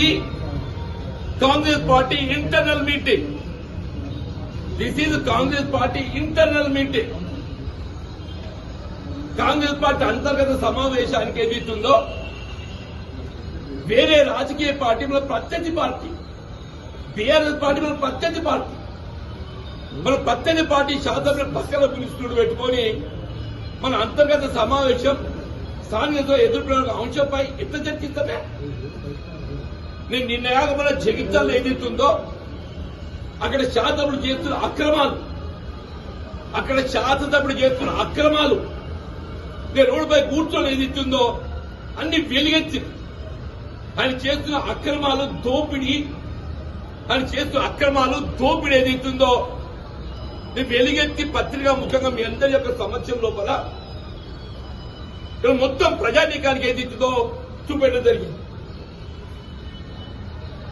The Congress party internal meeting. This is Congress party internal meeting. Congress party అంతర్గత సమావేశానికి ఏదైతుందో వేరే రాజకీయ పార్టీ మన ప్రత్యర్థి పార్టీ బీఆర్ఎస్ పార్టీ మన ప్రత్యర్థి పార్టీ. మన ప్రత్యర్థి పార్టీ శాసన పక్కన పిలుస్తుడు పెట్టుకొని మన అంతర్గత సమావేశం స్థానికతో ఎదుర్కొనే అంశంపై ఎంత చర్చిస్తామే? నేను నిన్న మన జగిత్యాలు ఏదైతుందో అక్కడ శాసనసభ్యులు చేస్తున్న అక్రమాలు. అక్కడ శాసనసభ్యులు చేస్తున్న అక్రమాలు. నేను రోడ్డుపై కూర్చొని ఏదైతుందో అన్ని వెలుగెత్తి. ఆయన చేస్తున్న అక్రమాలు దోపిడీ. ఆయన చేస్తున్న అక్రమాలు దోపిడీ ఏదైతుందో నేను వెలుగెత్తి పత్రికా ముఖ్యంగా మీ అందరి యొక్క సమస్య లోపల మొత్తం ప్రజానీకానికి ఏదైతుందో చూపెట్టడం జరిగింది.